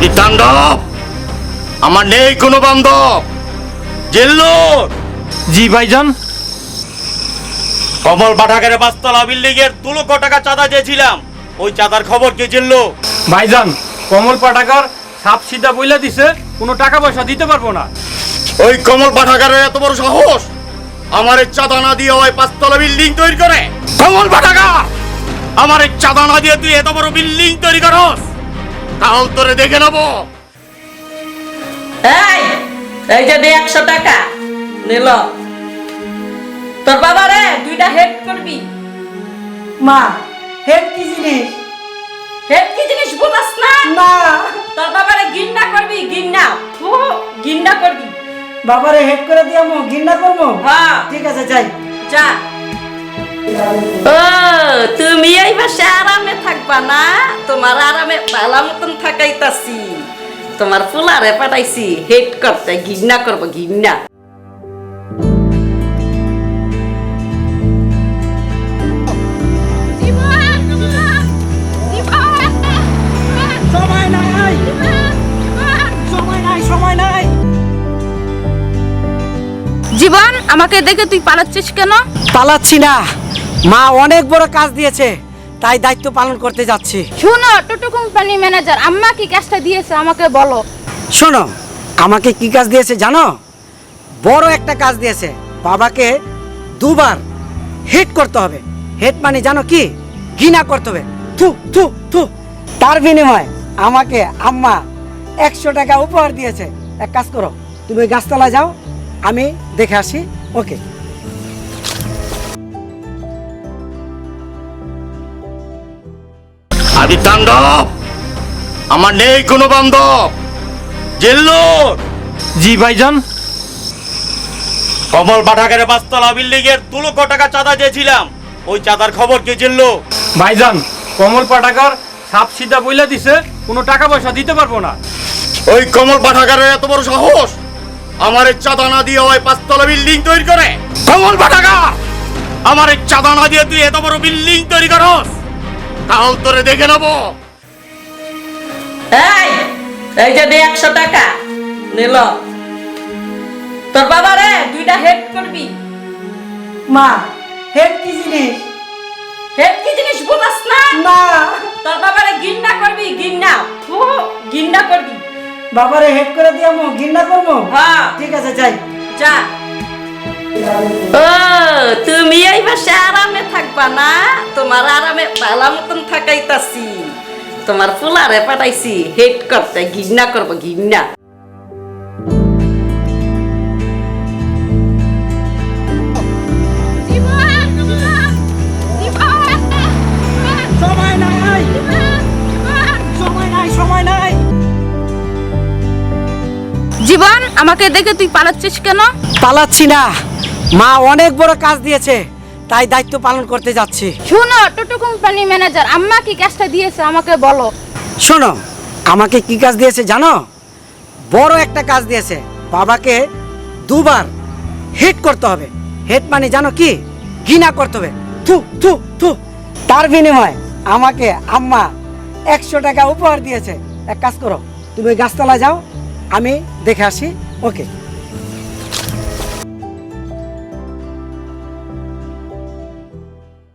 আদি তাণ্ডব। আমার নেই কোনো বান্ধব। জেল্লোর। জি ভাইজান। কমল পাঠাগারে পাঁচতলা বিল্ডিং এর দু লক্ষ টাকা চাঁদা চেয়েছিলাম। ওই চাঁদার খবর কে জিল্লো? ভাইজান কমল পাঠাগার সাপ সিধা বইলা দিছে কোনো টাকা পয়সা দিতে পারব না। ওই কমল পাঠাগারের এত বড় সাহস? আমার এই চাঁদা না দিয়ে ওই পাঁচতলা বিল্ডিং তৈরি করে। কমল পাঠাগার আমার এই চাঁদা না দিয়ে তুই এত বড় বিল্ডিং তৈরি করস? কাল তোরে দেখে নেব। এই এই যে দে একশো টাকা। নিল তোর বাবা রে দুইটা হেড করবি। মা হেড কি জিনিস? হেড কি জিনিস বুঝাস না? না। তোর বাবারে গিন্না করবি গিন্না। গিন্না করবি। বাবারে হেড করে দিয়ে মো ঘৃণা করব? হ্যাঁ। ঠিক আছে যাই। যা। ও তুমি এই পাশে আরামে থাকবা না? তোমার আরামে ভালো মতন থাকাইতাছি। তোমার ফুলারে পাঠাইছি হেড করতে করব জীবন আমাকে দেখে তুই পালাচ্ছিস কেন? পালাচ্ছি না। মা অনেক বড় কাজ দিয়েছে তাই দায়িত্ব পালন করতে যাচ্ছি। শুনো টোটো কোম্পানি ম্যানেজার আম্মা কি কাজটা দিয়েছে আমাকে বলো। শোনো আমাকে কি কাজ দিয়েছে জানো? বড় একটা কাজ দিয়েছে বাবাকে দুবার হিট করতে হবে। হেড মানে জানো কি? ঘৃণা করতে হবে। থু থু থু। তার বিনিময়ে আমাকে আম্মা একশো টাকা উপহার দিয়েছে। এক কাজ করো তুমি ওই গাছতলায় যাও আমি দেখে আসি। ওকে আদি তাণ্ডব! আমার নেই কোনো বান্ধব! জেল্লোর! জি ভাইজান। কমল পাঠাগারে পাঁচতলা বিল্ডিং এর দু লক্ষ টাকা চাঁদা চেয়েছিলাম। ওই চাঁদার খবর কে জিল্লো? ভাইজান কমল পাঠাগার সাপ সিধা বইলা দিছে কোনো টাকা পয়সা দিতে পারব না। ওই কমল পাঠাগারের এত বড় সাহস? আমার এই চাঁদা না দিয়ে ওই পাঁচতলা বিল্ডিং তৈরি করে? কমল পাঠাগার! আমার এই চাঁদা না দিয়ে তুই এত বড় বিল্ডিং তৈরি করস? কাল তোরে দেখে নেব। এই এই যে দে একশো টাকা নিল। তোর বাবা রে দুইটা হেড করবি। মা হেড কি জিনিস? হেড কি জিনিস বুঝাস না? না। তোর বাবারে গিন্না করবি গিন্না ফু, গিন্না করবি। বাবারে হেড করে দিয়ে মো গিন্না করব? হ্যাঁ। ঠিক আছে যাই। যা। ও তুমি এই পাশে আরামে থাকবা না? তোমার আরামে ভালো মতন থাকাইতাছি। তোমার ফুলারে পাঠাইছি হেড করতে করব জীবন আমাকে দেখে তুই পালাচ্ছিস কেন? পালাচ্ছি না। মা অনেক বড় কাজ দিয়েছে তাই দায়িত্ব পালন করতে যাচ্ছি। শুনো টোটো কোম্পানি ম্যানেজার আম্মা কি কাজটা দিয়েছে আমাকে বলো। শোনো আমাকে কি কাজ দিয়েছে জানো? বড় একটা কাজ দিয়েছে বাবাকে দুবার হিট করতে হবে। হেড মানে জানো কি? ঘৃণা করতে হবে। থু থু থু। তার বিনিময়ে আমাকে আম্মা একশো টাকা উপহার দিয়েছে। এক কাজ করো তুমি ওই গাছতলায় যাও আমি দেখে আসি। ওকে